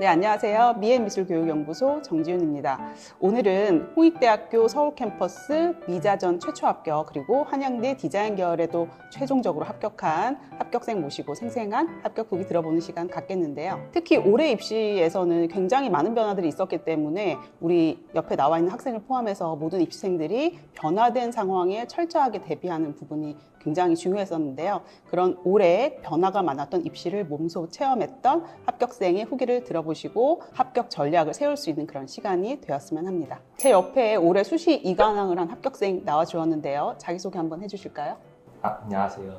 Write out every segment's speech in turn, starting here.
네, 안녕하세요. 미앤미술교육연구소 정지윤입니다. 오늘은 홍익대학교 서울 캠퍼스 미자전 최초 합격 그리고 한양대 디자인 계열에도 최종적으로 합격한 합격생 모시고 생생한 합격 후기 들어보는 시간 갖겠는데요. 특히 올해 입시에서는 굉장히 많은 변화들이 있었기 때문에 우리 옆에 나와 있는 학생을 포함해서 모든 입시생들이 변화된 상황에 철저하게 대비하는 부분이 굉장히 중요했었는데요. 그런 올해 변화가 많았던 입시를 몸소 체험했던 합격생의 후기를 들어보시고 합격 전략을 세울 수 있는 그런 시간이 되었으면 합니다. 제 옆에 올해 수시 이관왕을 한 합격생 나와 주었는데요. 자기소개 한번 해주실까요? 아, 안녕하세요.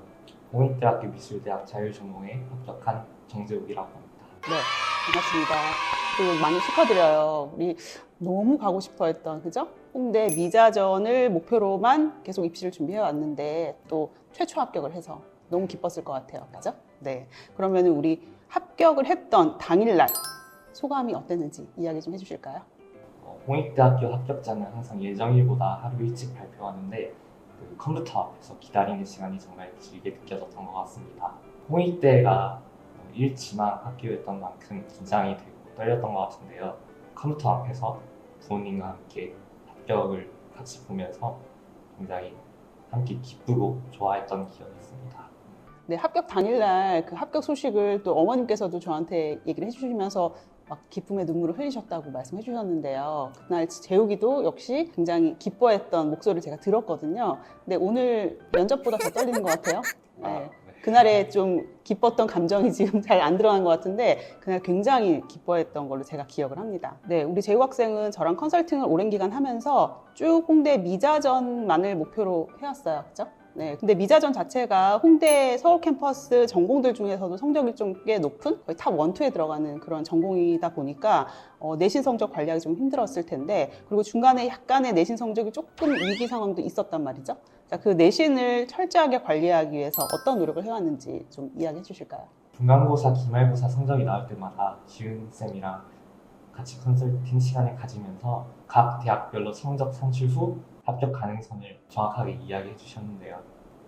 홍익대학교 미술대학 자율전공에 합격한 정재욱이라고 합니다. 네, 반갑습니다. 그리고 많이 축하드려요. 우리 너무 가고 싶어 했던, 그죠? 홍대 미자전을 목표로만 계속 입시를 준비해 왔는데 또 최초 합격을 해서 너무 기뻤을 것 같아요. 그죠? 네. 그러면 우리 합격을 했던 당일날 소감이 어땠는지 이야기 좀 해주실까요? 어, 홍익대학교 합격자는 항상 예정일보다 하루 일찍 발표하는데 그 컴퓨터 앞에서 기다리는 시간이 정말 길게 느껴졌던 것 같습니다. 홍익대가 어, 일지망 학교였던 만큼 긴장이 되고 떨렸던 것 같은데요. 컴퓨터 앞에서 부모님과 함께 합격을 같이 보면서 굉장히 함께 기쁘고 좋아했던 기억이 있습니다. 네, 합격 당일날 그 합격 소식을 또 어머님께서도 저한테 얘기를 해주시면서 막 기쁨의 눈물을 흘리셨다고 말씀해 주셨는데요. 그날 재욱이도 역시 굉장히 기뻐했던 목소리를 제가 들었거든요. 근데 오늘 면접보다 더 떨리는 것 같아요. 아, 네. 네. 그날에 좀 기뻤던 감정이 지금 잘안 드러난 것 같은데 그날 굉장히 기뻐했던 걸로 제가 기억을 합니다. 네, 우리 재욱 학생은 저랑 컨설팅을 오랜 기간 하면서 쭉 홍대 미자전만을 목표로 해왔어요. 그죠? 네, 근데 미자전 자체가 홍대 서울 캠퍼스 전공들 중에서도 성적이 좀 꽤 높은 거의 탑 1, 2에 들어가는 그런 전공이다 보니까 어, 내신 성적 관리하기 좀 힘들었을 텐데 그리고 중간에 약간의 내신 성적이 조금 위기 상황도 있었단 말이죠. 자, 그 내신을 철저하게 관리하기 위해서 어떤 노력을 해왔는지 좀 이야기해 주실까요? 중간고사, 기말고사 성적이 나올 때마다 지은 쌤이랑 같이 컨설팅 시간을 가지면서 각 대학별로 성적 산출 후 합격 가능성을 정확하게 이야기해 주셨는데요.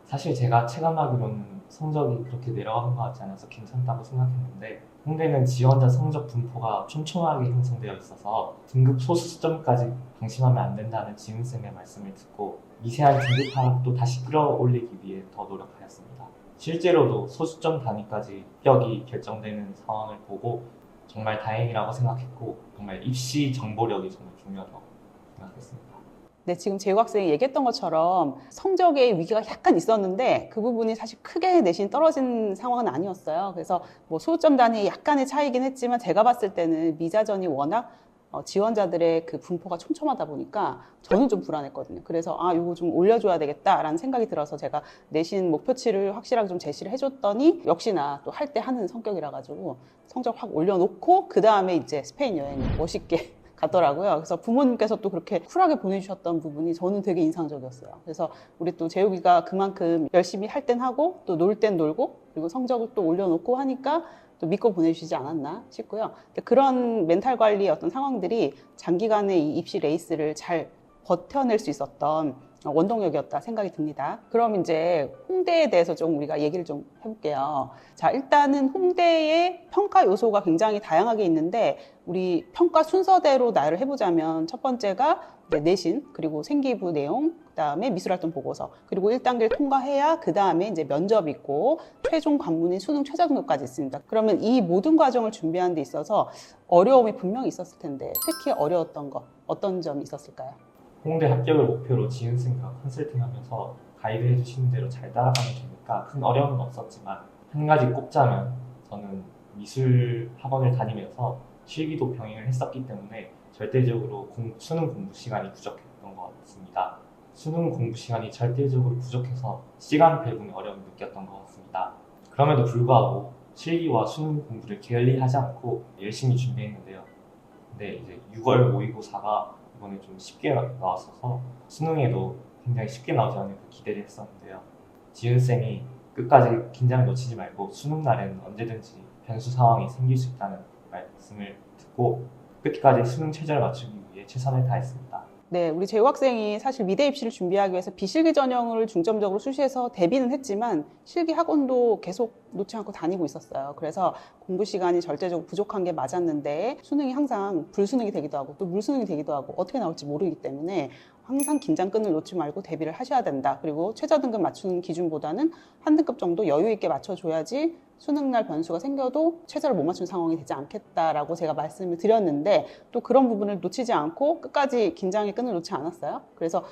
사실 제가 체감하기로는 성적이 그렇게 내려가는 것 같지 않아서 괜찮다고 생각했는데 홍대는 지원자 성적 분포가 촘촘하게 형성되어 있어서 등급 소수 수점까지 방심하면 안 된다는 지은 쌤의 말씀을 듣고 미세한 하락도 다시 끌어올리기 위해 더 노력하였습니다. 실제로도 소수점 단위까지 합격이 결정되는 상황을 보고 정말 다행이라고 생각했고 정말 입시 정보력이 정말 중요하다고 생각했습니다. 네, 지금 재우 학생이 얘기했던 것처럼 성적의 위기가 약간 있었는데 그 부분이 사실 크게 내신 떨어진 상황은 아니었어요. 그래서 뭐 소점 단위 약간의 차이긴 했지만 제가 봤을 때는 미자전이 워낙 어, 지원자들의 그 분포가 촘촘하다 보니까 저는 좀 불안했거든요. 그래서 아, 이거 좀 올려줘야 되겠다라는 생각이 들어서 제가 내신 목표치를 확실하게 좀 제시를 해줬더니 역시나 또 할 때 하는 성격이라 가지고 성적 확 올려놓고 그 다음에 이제 스페인 여행 멋있게 갔더라고요. 그래서 부모님께서 또 그렇게 쿨하게 보내주셨던 부분이 저는 되게 인상적이었어요. 그래서 우리 또 재욱이가 그만큼 열심히 할 땐 하고 또 놀 땐 놀고 그리고 성적을 또 올려놓고 하니까 또 믿고 보내주시지 않았나 싶고요. 그런 멘탈 관리의 어떤 상황들이 장기간의 이 입시 레이스를 잘 버텨낼 수 있었던 원동력이었다 생각이 듭니다. 그럼 이제 홍대에 대해서 좀 우리가 얘기를 좀 해볼게요. 자, 일단은 홍대의 평가 요소가 굉장히 다양하게 있는데 우리 평가 순서대로 나열을 해보자면 첫 번째가 내신 그리고 생기부 내용 그다음에 미술활동 보고서 그리고 1단계를 통과해야 그다음에 이제 면접 있고 최종 관문인 수능 최저등급까지 있습니다. 그러면 이 모든 과정을 준비하는 데 있어서 어려움이 분명히 있었을 텐데 특히 어려웠던 거 어떤 점이 있었을까요? 홍대 합격을 목표로 지은 쌤과 컨설팅하면서 가이드 해주시는 대로 잘 따라가면 되니까 큰 어려움은 없었지만 한 가지 꼽자면 저는 미술 학원을 다니면서 실기도 병행을 했었기 때문에 절대적으로 공- 수능 공부 시간이 부족했던 것 같습니다. 수능 공부 시간이 절대적으로 부족해서 시간 배분에 어려움을 느꼈던 것 같습니다. 그럼에도 불구하고 실기와 수능 공부를 게을리하지 않고 열심히 준비했는데요. 근데 이제 6월 모의고사가 이번에 좀 쉽게 나- 나왔어서 수능에도 굉장히 쉽게 나오지 않을까 기대를 했었는데요. 지은 쌤이 끝까지 긴장 놓치지 말고 수능 날에는 언제든지 변수 상황이 생길 수 있다는 말씀을 듣고 끝까지 수능 최저를 맞추기 위해 최선을 다했습니다. 네, 우리 재우 학생이 사실 미대 입시를 준비하기 위해서 비실기 전형을 중점적으로 수시해서 대비는 했지만 실기 학원도 계속 놓지 않고 다니고 있었어요. 그래서 공부 시간이 절대적으로 부족한 게 맞았는데 수능이 항상 불수능이 되기도 하고 또 물수능이 되기도 하고 어떻게 나올지 모르기 때문에 항상 긴장끈을 놓지 말고 대비를 하셔야 된다. 그리고 최저 등급 맞추는 기준보다는 한 등급 정도 여유 있게 맞춰줘야지 수능날 변수가 생겨도 최저를 못 맞춘 상황이 되지 않겠다라고 제가 말씀을 드렸는데 또 그런 부분을 놓치지 않고 끝까지 긴장의 끈을 놓지 않았어요. 그래서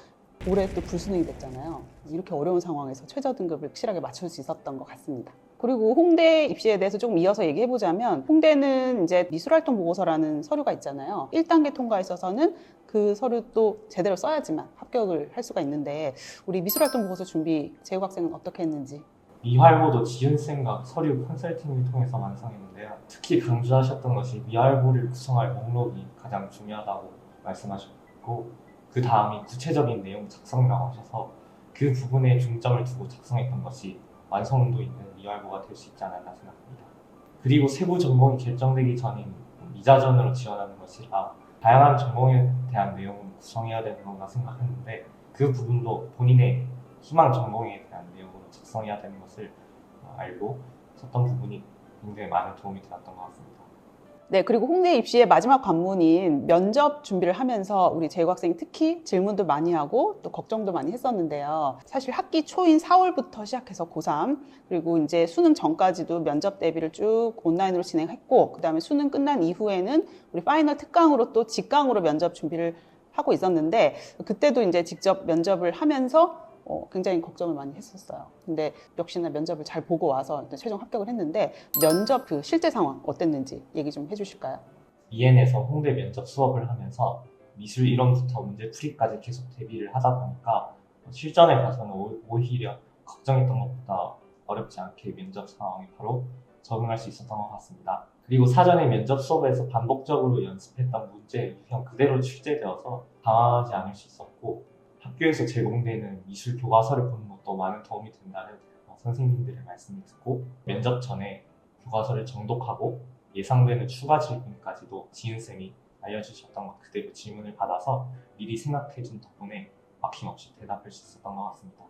올해 또 불수능이 됐잖아요. 이렇게 어려운 상황에서 최저 등급을 확실하게 맞출 수 있었던 것 같습니다. 그리고 홍대 입시에 대해서 조금 이어서 얘기해 보자면 홍대는 이제 미술활동 보고서라는 서류가 있잖아요. 1단계 통과에 있어서는 그 서류도 제대로 써야지만 합격을 할 수가 있는데 우리 미술활동 보고서 준비 재우 학생은 어떻게 했는지 미활보도 지은쌤과 서류 컨설팅을 통해서 완성했는데요. 특히 강조하셨던 것이 미활보를 구성할 목록이 가장 중요하다고 말씀하셨고 그 다음이 구체적인 내용 작성이라고 하셔서 그 부분에 중점을 두고 작성했던 것이 완성도 있는 미활보가 될 수 있지 않았나 생각합니다. 그리고 세부 전공이 결정되기 전인 이자전으로 지원하는 것이라 다양한 전공에 대한 내용을 구성해야 되는 건가 생각했는데 그 부분도 본인의 희망 전공에 대한 내용으로 작성해야 되는 것을 어, 알고 썼던 부분이 굉장히 많은 도움이 되었던 것 같습니다. 네, 그리고 홍대 입시의 마지막 관문인 면접 준비를 하면서 우리 재우 학생이 특히 질문도 많이 하고 또 걱정도 많이 했었는데요. 사실 학기 초인 4월부터 시작해서 고3 그리고 이제 수능 전까지도 면접 대비를 쭉 온라인으로 진행했고 그다음에 수능 끝난 이후에는 우리 파이널 특강으로 또 직강으로 면접 준비를 하고 있었는데 그때도 이제 직접 면접을 하면서 어, 굉장히 걱정을 많이 했었어요. 근데 역시나 면접을 잘 보고 와서 최종 합격을 했는데 면접 그 실제 상황 어땠는지 얘기 좀 해주실까요? EN에서 홍대 면접 수업을 하면서 미술 이론부터 문제 풀이까지 계속 대비를 하다 보니까 실전에 가서는 오- 오히려 걱정했던 것보다 어렵지 않게 면접 상황에 바로 적응할 수 있었던 것 같습니다. 그리고 사전에 면접 수업에서 반복적으로 연습했던 문제 유형 그대로 출제되어서 당황하지 않을 수 있었고 학교에서 제공되는 미술 교과서를 보는 것도 많은 도움이 된다는 어, 선생님들의 말씀을 듣고 면접 전에 교과서를 정독하고 예상되는 추가 질문까지도 지은쌤이 알려주셨던 것 그대로 질문을 받아서 미리 생각해준 덕분에 막힘없이 대답할 수 있었던 것 같습니다.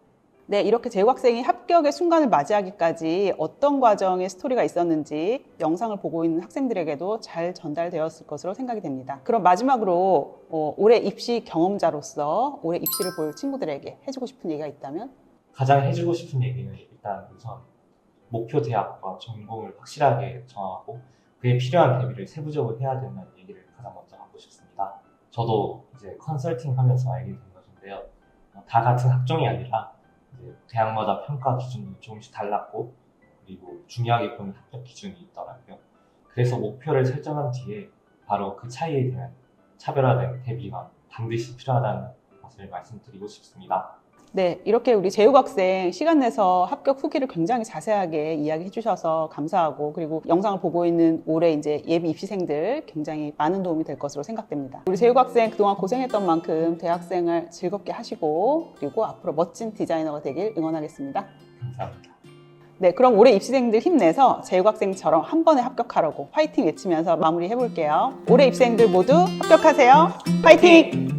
네, 이렇게 재우 학생이 합격의 순간을 맞이하기까지 어떤 과정의 스토리가 있었는지 영상을 보고 있는 학생들에게도 잘 전달되었을 것으로 생각이 됩니다. 그럼 마지막으로 어, 올해 입시 경험자로서 올해 입시를 볼 친구들에게 해주고 싶은 얘기가 있다면? 가장 해주고 싶은 얘기는 일단 우선 목표 대학과 전공을 확실하게 정하고 그에 필요한 대비를 세부적으로 해야 된다는 얘기를 가장 먼저 하고 싶습니다. 저도 이제 컨설팅 하면서 알게 된 것인데요. 어, 다 같은 학종이 아니라 대학마다 평가 기준도 조금씩 달랐고 그리고 중요하게 보는 합격 기준이 있더라고요. 그래서 목표를 설정한 뒤에 바로 그 차이에 대한 차별화된 대비가 반드시 필요하다는 것을 말씀드리고 싶습니다. 네, 이렇게 우리 재욱 학생 시간 내서 합격 후기를 굉장히 자세하게 이야기해 주셔서 감사하고 그리고 영상을 보고 있는 올해 이제 예비 입시생들 굉장히 많은 도움이 될 것으로 생각됩니다. 우리 재욱 학생 그동안 고생했던 만큼 대학생을 즐겁게 하시고 그리고 앞으로 멋진 디자이너가 되길 응원하겠습니다. 감사합니다. 네, 그럼 올해 입시생들 힘내서 재욱 학생처럼 한 번에 합격하라고 화이팅 외치면서 마무리해 볼게요. 올해 입시생들 모두 합격하세요. 화이팅!